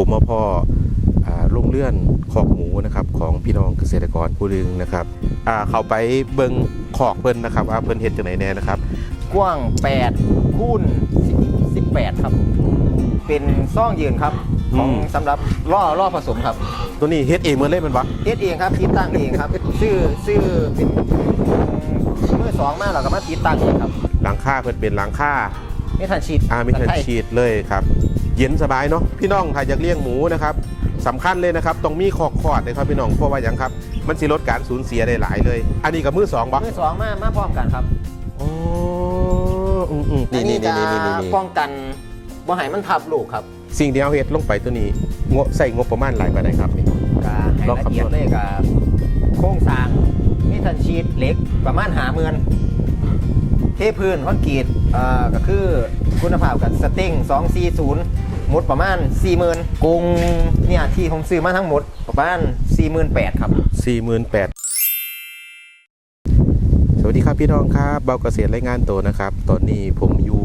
ผมมาพ่ออ่าโรงเลื่อนคอกหมูนะครับของพี่น้องเกษตรกรผู้หนึงนะครับอ่าเข้าไปเบิงคอกเพิ่นนะครับว่าเพิ่นเฮ็ดจังไหนแน่นะครับ กว้าง8คูณ10 18ครับผมเป็นซ่องยืนครับของอืมสำหรับล่อล่อผสมครับ ตัวนี้เฮ็ดเองเหมือนเล่นมันวะเฮ็ดเองครับติดตั้งเองครับซื้อซื้อเป็นมือสองมาเราก็มาติดตั้งเองครับหลังค่าเพิ่นเป็นหลังค่าไม่ทันชีดอามิทันชีดเลยครับ เย็นสบายเนาะพี่น้องถ้าอยากเลี้ยงหมูนะครับสำคัญเลยนะครับต้องมีคอกคอดเลยครับพี่น้องเพราะว่าอย่างครับมันสิลดการสูญเสียได้หลายเลย อันนี้กับมือสองปะมือสองมามาพร้อมกันครับอ๋ออืมอืมอันี่นนี่นี้นี่จะนี่นี่นี่ป้องกันบ่ให้มันทับลูกครับ สิ่งที่เอาเฮ็ดลงไปตัวนี้งบใส่งบประมาณหลายปานใดครับนี่ก็ให้ลองละคำนวณเอียดเลยกับโครงสร้างมีทันชีดเหล็กประมาณหาเมือนเทพื้นคอนกรีตเอ่อก็คือคุณภาพกับสติ้ง240 หมดประมาณ40,000กรุงเนี่ยที่ผมซื้อมาทั้งหมดประมาณ48,000ครับสี่หมื่นแปดสวัสดีครับพี่น้องครับเบาเกษตรรายงานตัวนะครับ ตอนนี้ผมอยู่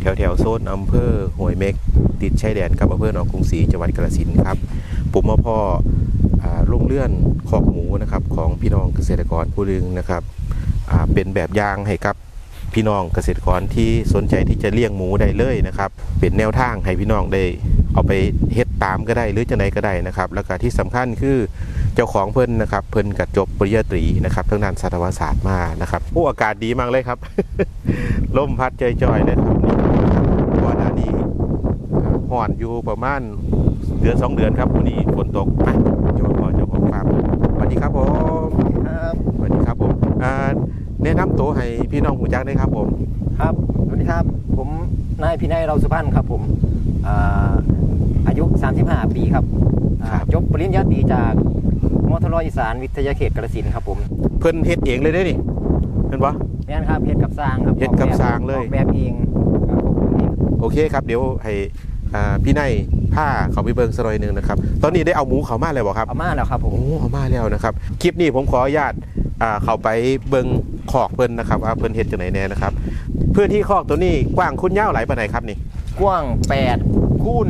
แถวแถวโซนอำเภอห้วยเม็ก ติดชายแดนกับอำเภอหนองกรุงศรีจังหวัดกาฬสินครับ ผมมาพ่ออ่งเลื่อนคอกหมูนะครับของพี่น้องเกษตรกรผู้หนึงนะครับเป็นแบบยางให้กับ พี่น้องเกษตรกรที่สนใจที่จะเลี้ยงหมูได้เลยนะครับ เป็นแนวทางให้พี่น้องได้เอาไปเฮ็ดตามก็ได้หรือจะไหนก็ได้นะครับ แล้วก็ที่สำคัญคือเจ้าของเพิ่นนะครับ เพิ่นกับจบปริญญาตรีนะครับทั้งด้านสัตวศาสตร์มานะครับโอ้อากาศดีมากเลยครับลมพัดจอยๆเลยครับนี่ก่อนหน้านี้ห่อนอยู่ประมาณเดือนสองเดือนครับวันนี้ฝนตกอะเจ้าพ่อเจ้าของฟาร์มสวัสดีครับผม ครับ สวัสดีครับผมอ่าแนะนำ ตัวให้พี่น้องหูจักได้ครับผมครับสวัสดีครับ ผมนายพินัยเราสุพรรณครับผมอ่าอายุ 35 ปีครับอ่าจบปริญญาตรีจากมทรอีสานวิทยาเขตกาฬสินธุ์ครับผมเพิ่นเฮ็ดเองเลยได้นี่เห็นปะ แม่นครับเฮ็ดกับสร้างครับเฮ็ดกับสร้างเลย ออกแบบเองครับผมเองโอเคครับเดี๋ยวให้อ่าพี่นายผ้าเขาไปเบิ่งสักหน่อยหนึงนะครับ ตอนนี้ได้เอาหมูเขามาแล้วบ่ครับ เอามาแล้วครับผม โอ้เอามาแล้วนะครับ คลิปนี้ผมขออนุญาต อ่าเข้าไปเบิ่งคอกเพิ่นนะครับว่าเพิ่นเฮ็ดจังไหนแน่นะครับพื้นที่คอกตัวนี้กว้างคุณยาวหลายปานไหนครับนี่ กว้าง 8คูณ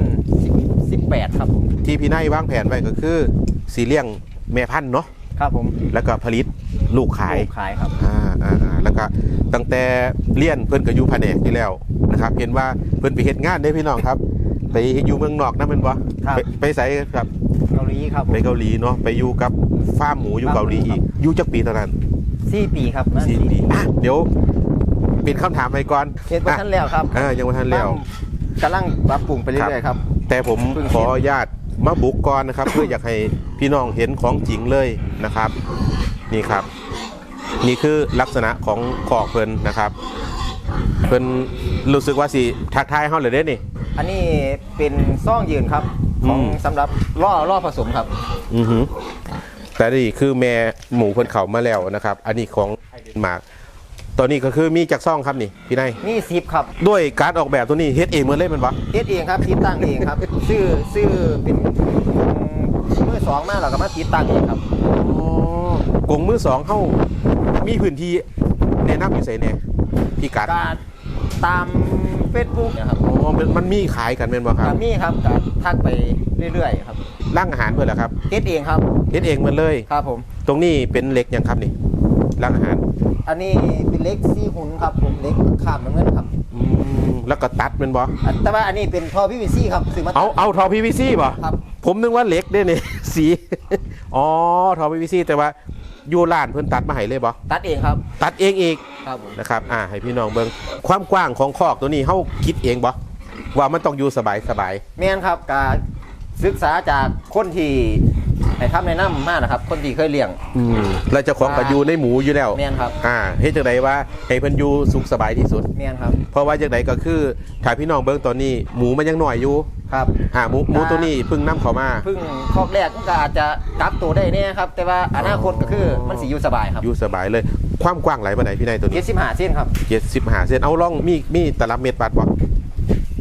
10 18 ครับผม ที่พี่นายวางแผนไว้ก็คือสีเลี้ยงแม่พันธุ์เนาะครับผมแล้วก็ผลิตลูกขาย ลูกขายครับ อ่าอ่าอ่าแล้วก็ตั้งแต่เลี้ยนเพิ่นก็อยู่แผนกที่แล้วนะครับ เห็นว่าเพิ่นไปเฮ็ดงานได้พี่น้องครับ ไปอยู่เมืองนอกนะเป็นบ่ครับ ไปไปใส่ครับ เกาหลีครับผมไปเกาหลีเนาะไปอยู่กับ ฟาร์มหมูอยู่เกาหลีอีกอยู่จักปีเท่านั้นสี่ปีครับนะสี่ปีอะเดี๋ยวเป็นคำถามไปก่อนเฮ็ดบ่ทันแล้วครับอ่ายังบ่ทันแล้วกำลังปรับปรุงไปเรื่อยๆครับ แต่ผมเพิ่งขออนุญาตมาบุกก่อนนะครับ เพื่ออยากให้พี่น้องเห็นของจริงเลยนะครับ นี่ครับ นี่คือลักษณะของขอกเพิ่นนะครับ เพิ่นรู้สึกว่าสิทักทายเฮาเลยเด้นี่ อันนี้เป็นซ่องยืนครับของอืมสำหรับล่อล่อผสมครับ อือหือ แต่นี่คือแม่หมูเพิ่นเข้ามาแล้วนะครับ อันนี้ของเดนมาร์กตอนนี้ก็คือมีจากซ่องครับนี่พี่นายนี่ซิปครับด้วยการออกแบบตัวนี้เฮ็ดเองเหมือนเล่นมันปะเฮ็ดเองครับติดตั้งเองครับ ซื้อซื้อเป็นมือสองมาเราก็มาติดตั้งเองครับอ๋อกงมือสองเข้ามีพื้นที่แนะนำอยู่ไสแน่พี่กัดก็ตาม Facebook นะครับอ๋อมันมันมีขายกันเป็นบ่ครับก็มีครับก็ทักไปเรื่อยๆครับร่างอาหารเพื่อนเหรอครับเฮ็ดเองครับเฮ็ดเองหมันเลย ครับผม ตรงนี้เป็นเหล็กยังครับนี่ร่างอาหารอันนี้เป็นเล็กซี่หุ่นครับผมเล็กข้ามน้ำเงินครับอืมแล้วก็ตัดเป็นบ่อันแต่ว่าอันนี้เป็นท่อพีวีซีครับซื้อมาเอาเอาทอ PVC บ่ครับผมนึกว่าเหล็กเด้นี่ สีอ๋อทอ PVC แต่ว่า อยู่ร้านเพิ่นตัดมาให้เลยบ่ตัดเองครับ ตัดเองอีกครับผมนะครับอ่าให้พี่น้องเบิ่งความกว้างของคอกตัวนี้เฮาคิดเองบ่ว่ามันต้องอยู่สบายสบายแม่นครับการศึกษาจากคนที่ ให้คำแนะนำมากนะครับ คนที่เคยเลี้ยง อืมแล้วเจ้าของก็อยู่ในหมูอยู่แล้วแม่นครับ อ่าเฮ็ดจังไดว่าให้เพิ่นอยู่สุขสบายที่สุด แม่นครับ เพราะว่าจังไดก็คือถ้าพี่น้องเบิ่งตอนนี้ หมูมันยังน้อยอยู่ครับอ่าหมูหมูตัวนี้เพิ่งนํเข้ามาเพึ่งคอกแรกมันก็อาจจะกลับตัวได้เนี่ยครับ แต่ว่าอนาคตก็คือมันสิอยู่สบายครับอยู่สบายเลย ความกว้างไหลปานไหนพี่นายตัวเจ็นี้ดสิบห้าเส้นครับ75เซนเอาล่องมีมีตลับเม็ดบาดบ่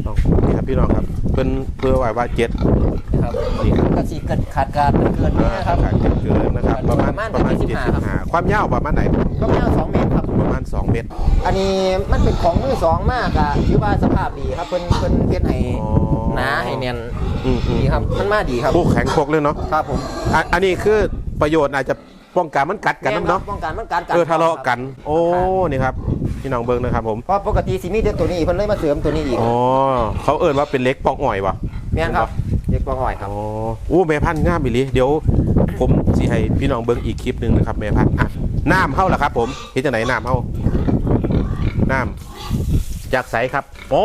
ลองนี่ครับพี่น้องครับเพิ่นเพื่อไว้ว่า7นะครับนี่ครับ ก็สิเกิดขาดการเกินเนี่ยนะครับขาดเกินนะครับ ประมาณประมาณประมาณ75 75ความยาวประมาณไหนก็ไม่เอาสองเมตรครับ ประมาณ 2 เมตร อันนี้มันเป็นของมือสองมากอะถือว่าสภาพดีครับเพิ่นเพิ่นเฮ็ดให้อ๋อ หนาให้แน่นอืมอืมดีครับ มันมาดีครับผู้แข็งโคกเลยเนาะครับผม อะอันนี้คือประโยชน์อาจจะ ป้องกันมันกัดกันแม่น้ำครัเนาะบป้องกันมันการกัดเออทะเลาะกันครับโอ้นี่ครับพี่น้องเบิ้งนะครับผมเพราะปกติสิมีแต่ตัวนี้เพิ่นเลยมาเสริมตัวนี้อีกอ๋อเขาเอิ้นว่าเป็นเล็กปองอ่อยวะแม่นครับเด็กปองอ่อยครับอ๋ออู้แม่พันธุ์งามอีหลีเดี๋ยว ผมสิให้พี่น้องเบิ้งอีกคลิปหนึ่งนะครับแม่พันธุ์อะน้ำเข้าล่ะครับ ผมเห็นจากไหนน้ำเข้าน้ำจากใสครับโอ้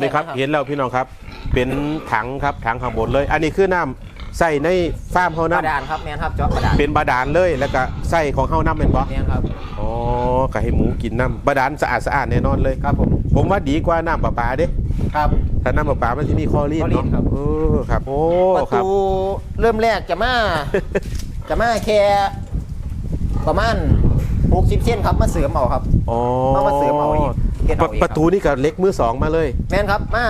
นี่ครับ เห็นแล้วพี่น้องครับ เป็นถังครับถังข้างบนเลย อันนี้คือน้ำ ใส่ในฟาร์มเขาบาน้ำดาลครับแม่นครับเจาะบาดาลเป็นบาดาลเลยแล้วก็ใส่ของเฮาน้ำเป็นบ่แม่นครับอ๋อก็ให้หมูกินน้ำบาดาลสะอาดสะอาดแน่นอนเลย ครับผมผมว่าดีกว่าน้ำประปาเด้ครับ ถ้าน้ำประปามันจะมีคลอรีนคลอรีเนาะนครับ เออครับโอ้ประครับ ตูเริ่มแรกจะมาจะมาแค่ประมาณ60เส้นครับมาเสริมเอาครับ อ๋อเอามาเสริมเอาอีกเฮ็ดเอาอีกครับ ประตูนี่กับเล็กมือสองมาเลย แม่นครับมา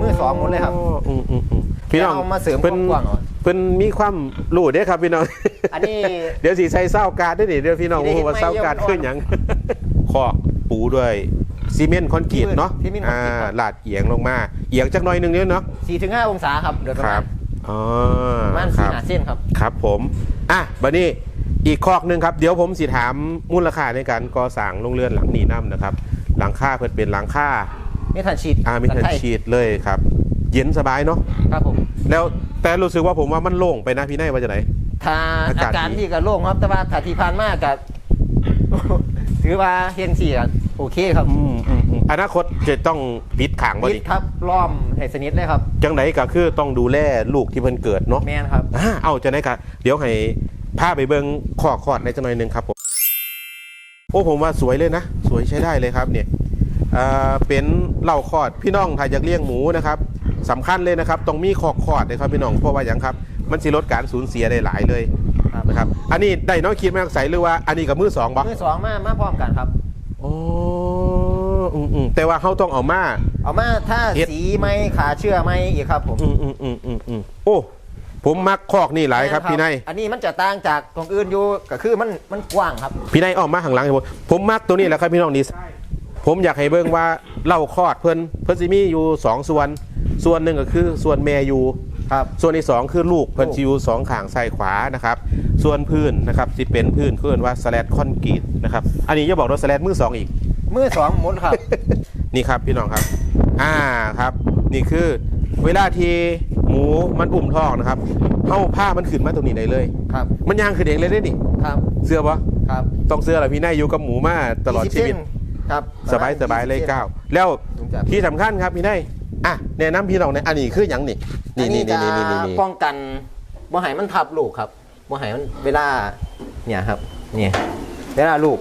มือสองหมดเลยครับ อืมอืมอืม พี่น้องเอามาเสริมเพิ่นกว้างๆเหรอ เพิ่นมีความรู้เด้ครับพี่น้อง อันนี้ เดี๋ยวสีใส่เศร้าการ์ดด้วยนี่เดี๋ยวพี่น้องสิได้โอ้โหว่าเศร้าการ์ดเห็นไหมขึ้นหยังคอกปูด้วยซีเมนต์คอนกรีตเนาะซีเมนต์คอนอ่ากรีตครับ ลาดเอียงลงมา เอียงจักหน่อยหนึงเนี่ยเนาะ4ถึง5องศาครับโดยประคมารัณบอ๋อประมาณคสี่รับ หาเส้นครับ ครับผมอะบัดนี้อีกคอกหนึ่งครับ เดี๋ยวผมสิถามมูลค่าในการก่อสร้างโรงเรือนหลังนี้น้ำนะครับ หลังคาเพิ่นเป็นหลังคาไม่ทันชีดอามิทันสันไทยชีดเลยครับ เย็นสบายเนาะครับผม แล้วแต่รู้สึกว่าผมว่ามันโล่งไปนะพี่นายว่าจะไหนถ้าอาอากาศการดี ที่กับโล่งครับ แต่ว่าถ้าที่ผ่านมากับถือว่าเฮนสี่อะโอเคครับอืมอืมอืมอนาคตจะต้องปิดขังบ่นิดิดครับล้อมให้สนิทเลยครับ จังไหนก็คือต้องดูแลลูกที่เพิ่นเกิดเนาะ แมนครับ อ่าเอาจะไหนก็เดี๋ยวให้พาไปเบิ่งขอคอดในจังหน่อยหนึงครับผม โอ้ผมว่าสวยเลยนะ สวยใช้ได้เลยครับเนี่ยอ่าเป็นเหล่าคอดพี่น้องถ้าอยากเลี้ยงหมูนะครับ สำคัญเลยนะครับต้องมีคอกคอดเลยครับพี่น้องเพราะว่าอย่างครับ มันสิลดการสูญเสียได้หลายเลยครับ นะครับอันนี้ได้น้องคิดมาใส่หรือว่าอันนี้กับมือสองบ่มือสองมามาพร้อมกันครับอ๋ออืมอืมแต่ว่าเขาต้องเอามา เอามาถ้าเฮ็ด สีไม่ขาเชื่อไม่อีกครับผมอืมอืมอืมอืมอืมโอ้ผมมักคอกนี่หลายครับพี่นายอันนี้มันจะต่างจากตรงอื่นอยู่ก็คือมันมันกว้างครับ พี่นายออกมาข้างหลังให้ผมผมมักตัวนี้แหละครับพี่น้องนี่ผมอยากให้เบิ่งว่าเล่าคลอดเพิ่นเพิ่นสิมีอยู่สองส่วน ส่วนหนึ่งก็คือส่วนแม่อยู่ครับ ส่วนที่สองคือลูกเพิ่นลูกสิอยู่สองข้างซ้ายขวานะครับ ส่วนพื้นนะครับสิเป็นพื้นคือเรียกว่าสแลดคอนกรีตนะครับ อันนี้จะบอกว่าสแลดมือสองอีก มือสองหมุนครับ นี่ครับพี่น้องครับ อ่าครับ นี่คือเวลาที่หมูมันอุ่มท้องนะครับเท้าผ้ามันขึ้นมาตรงนี้ได้เลย ครับ มันย่างขึ้นเองเลยได้นี่ครับ เสื้อปะครับ ต้องเสื้อแหละพี่นายอยู่กับหมูมาตลอด20ชีวิตเส้นครับ สบายสบายเลยก้าวแล้วถึงจะที่สำคัญครับพี่นาย อะแนะนำพี่น้องในอันนี้คืออย่างนี่นี่อันนี่นี้นี่จะนี่นี่นี่ป้องกันบ่ให้มันทับลูกครับบ่ให้มันเวลาเนี่ยครับเนี่ยเวลาลูก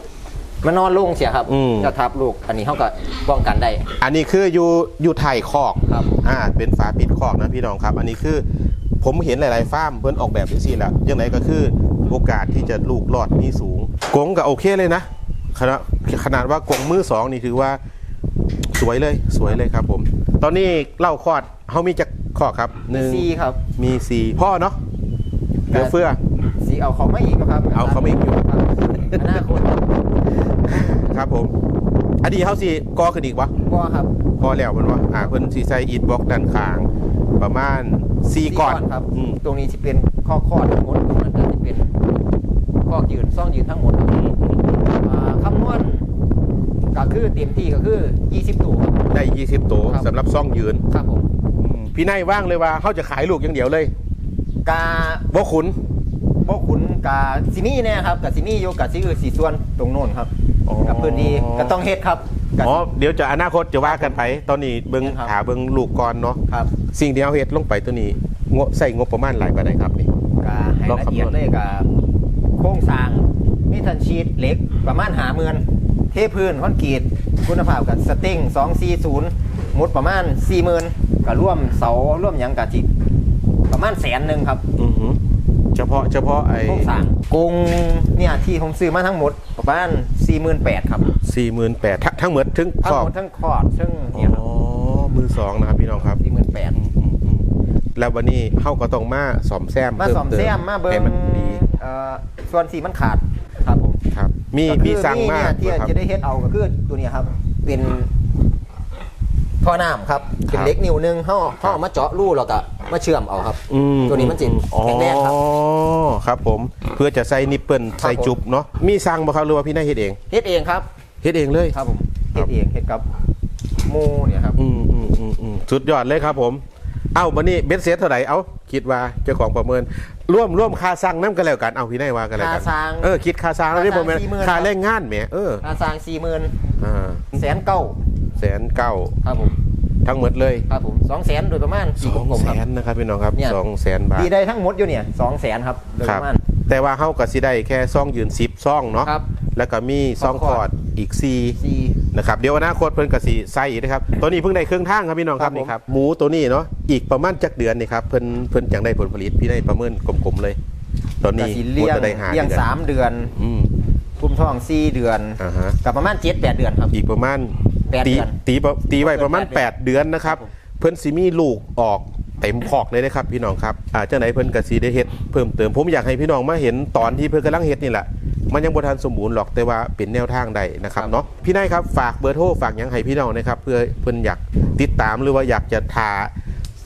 มันนอนลงเสียครับจะทับลูกอันนี้เขาก็ป้องกันได้ อันนี้คืออยู่อยู่ไทยคอกครับอ่าเป็นฝาปิดคอกนะพี่น้องครับ อันนี้คือผมเห็นหลาย ๆ ฟาร์มเพิ่นออกแบบที่สี่แล้วยังไงก็คือโอกาสที่จะลูกรอดมีสูงกงก็โอเคเลยนะขนาดขนาดว่ากงมือสองนี่ถือว่า สวยเลยสวยเลยครับผม ตอนนี้เล่าคลอดเขามีจักคอกครับหนึ่งซีครับ มีสี่พ่อเนาะเหลือเฟือสีเอาเขาไม่อีกครับ เอาเขามาอีกอยู่ครับอนาคตครับผมอันนี้เขาสิกอขึ้นอีกวะก็ครับพอแล้วมันว่าอ่าเพิ่นสีใส่อิฐบล็อกด้านข้าง ประมาณสี่ก้อนครับอืมตรงนี้จะเป็นข้อคอดทั้งหมดตรงนั้นก็จะเป็นข้อยืนซ่องยืนทั้งหมดครับอ่าคำนวณก็ คือเต็มที่ก็คือ 20 ตัวครับได้ 20 ตัวครับ สำหรับซ่องยืน ครับผมอืมพี่นายว่างเลยว่าเขาจะขายลูกอย่างเดียวเลยกาบ่ขุนพวกคุณกาซิมี่เนี่ยครับกับซิมี่อยู่กับซิอื่นสีส่วนตรงโน้นครับกับพื้นที่ก็ต้องเฮ็ดครับกับ อ๋อเดี๋ยวจะอนาคตจะว่ากันไป ตอนนี้เบิ่งครับ หาเบิ่งลูกก่อนเนาะครับสิ่งที่เอาเฮ็ดลงไปตัวนี้งบใส่งบประมาณหลายปานใดครับนี่ กาให้ละเอียดเลยกับโครงสร้างมีทันชีตเหล็กประมาณหาเมือนเท พื้นคอนกรีตคุณภาพกับสติ้ง240มุดประมาณ 40,000ก็ร่วมเสาร่วมหยังกะจิประมาณแสนหนึ่งครับอือหือเฉพาะเฉพาะไอ้โครงสร้างกงเนี่ยที่ผมซื้อมาทั้งหมดประมาณ48,000ครับ48,000ทั้งทั้งหมดถึงทั้คงรอบหมดทั้งคอร์ดทั้งเนี่ยครับอ๋อมือสองนะครับพี่น้องครับสี่หมื่นแปดอืมอืมอืมแล้ววันนี้เฮาก็ต้องมาซ่อมแซมมาเพิ่สอมเติแซมมาเบิ้ให้งมันดีเอ่อส่วนสีมันขาดครับผมครับ มีก็คือมีสั่งมากเนี่ยที่ครับจะได้เฮ็ดเอาก็คือตัวเนี้ยครับ เป็นท่อน้ำครับ เป็นครับเล็กนิ้วหนึงห่อห่อมาเจาะรูแล้วก็มาเชื่อมเอาครับ อืมตัวนี้มันจิแข็งแรงครับอ๋อครับผมเพื่อจะใส่นิปเปิลใส่จุบเนาะมีสั่งบ่ครับหรือว่าพี่นายเฮ็ดเองเฮ็ดเองครับ เฮ็ดเองเลย ครับผมเฮ็ดเองเฮ็ดกับหมูเนี่ยครับ อืมอืมอืมอืมสุดยอดเลยครับผม เอ้าวันนี้เบสเซตเท่าไหร่เอ้าคิดว่าเจ้าของประเมินร่วมร่วมค่าสั่งน้ำกันแล้วกันเอาพี่นายว่ากันแล้วกันค่าสั่งเออคิดค่าสั่งแล้วนี่ค่าผมสั่ง40,000 ค่าแรงงานแหมเออค่าสร้างสี่หมื่นอ่าแสนเก้าแสนเก้าครับผมทั้งหมดเลยครับผมสองแสนโดยประมาณสองผมแสครับ นนะครับพี่น้องครับเนี่ย สองแสนบาท ดีได้ทั้งหมดอยู่เนี่ยสองแสนครับโดยคปรับ ระมาณ แต่ว่าเฮาก็สิได้แค่ซ่องยืน10ซ่องเนาะครับแล้วก็มีซ่องคอร์ดอีก4สี่ นะครับเดี๋ยวอนาคตเพิ่นก็สิใส่อีกนะครับตัวนี้เพิ่งได้เครื่องทางครับพี่น้องครับครับผมนี่ครับหมูตัวนี้เนาะอีกประมาณจักเดือนนี่ครับเพิ่นเพิ่นจังได้ผลผลิตพี่ได้ประเมินกลมๆเลย ตอนกนี้สิเลี้ยงจะได้หาเลี้ยงดือนสามเดือนอืม คุมท้องสี่เดือนอ่าฮะ กับประมาณเจ็ดแปดเดือนครับ อีกประมาณแปดตีเดือนตีประตีไว้ประมาณ แปดเดือน8เดือนนะครับ ครับผม เพิ่นสิมีลูกออกเต็มคอกเลยนะครับพี่น้องครับอ่าจังไหนเพิ่นก็สิได้เฮ็ดเพิ่มเติมผมอยากให้พี่น้องมาเห็นตอนที่เพิ่นกำลังเฮ็ดนี่แหละ มันยังบ่ทันสมบูรณ์หรอกแต่ว่าเป็นแนวทางใดนะครับเนาะพี่นายครับฝากเบอร์โทรฝากหยังให้พี่น้องนะครับเพื่อเพิ่นอยากติดตามหรือว่าอยากจะทา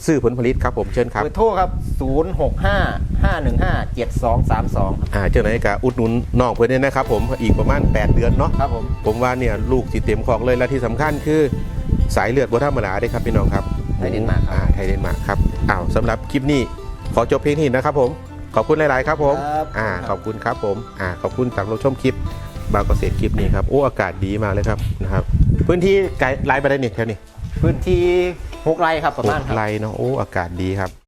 ซื้อผลผลิตครับผมเชิญครับเบอร์โทรครับศูนย์หกห้าห้าหนึ่งห้าเจ็ดสองสามสองอ่าจังไหนก็อุดหนุนน้องเพิ่นเนี่ยนะครับผมอีกประมาณ 8 เดือนเนาะครับผมผมว่าเนี่ยลูกสิเต็มคอกเลยและที่สำคัญคือสายเลือดบ่ธรรมดาเด้ครับพี่น้องครับไทยเดนมาร์กคอ่ารับไทยเดนมาร์กครับอ้าวสำหรับคลิปนี้ขอจบเพียงนี้นะครับผม ขอบคุณหลาย ๆ ครับผม ครับอ่า ขอบคุณครับผม อ่า ขอบคุณตามรับชมคลิป บางเกษตรคลิปนี้ครับ โอ้ อากาศดีมากเลยครับ นะครับ พื้นที่ไกลไลน์ไปได้เนี่ยแถวนี้พื้นที่หกไร่ครับประมาณครับไลน์เนาะ โอ้ อากาศดีครับ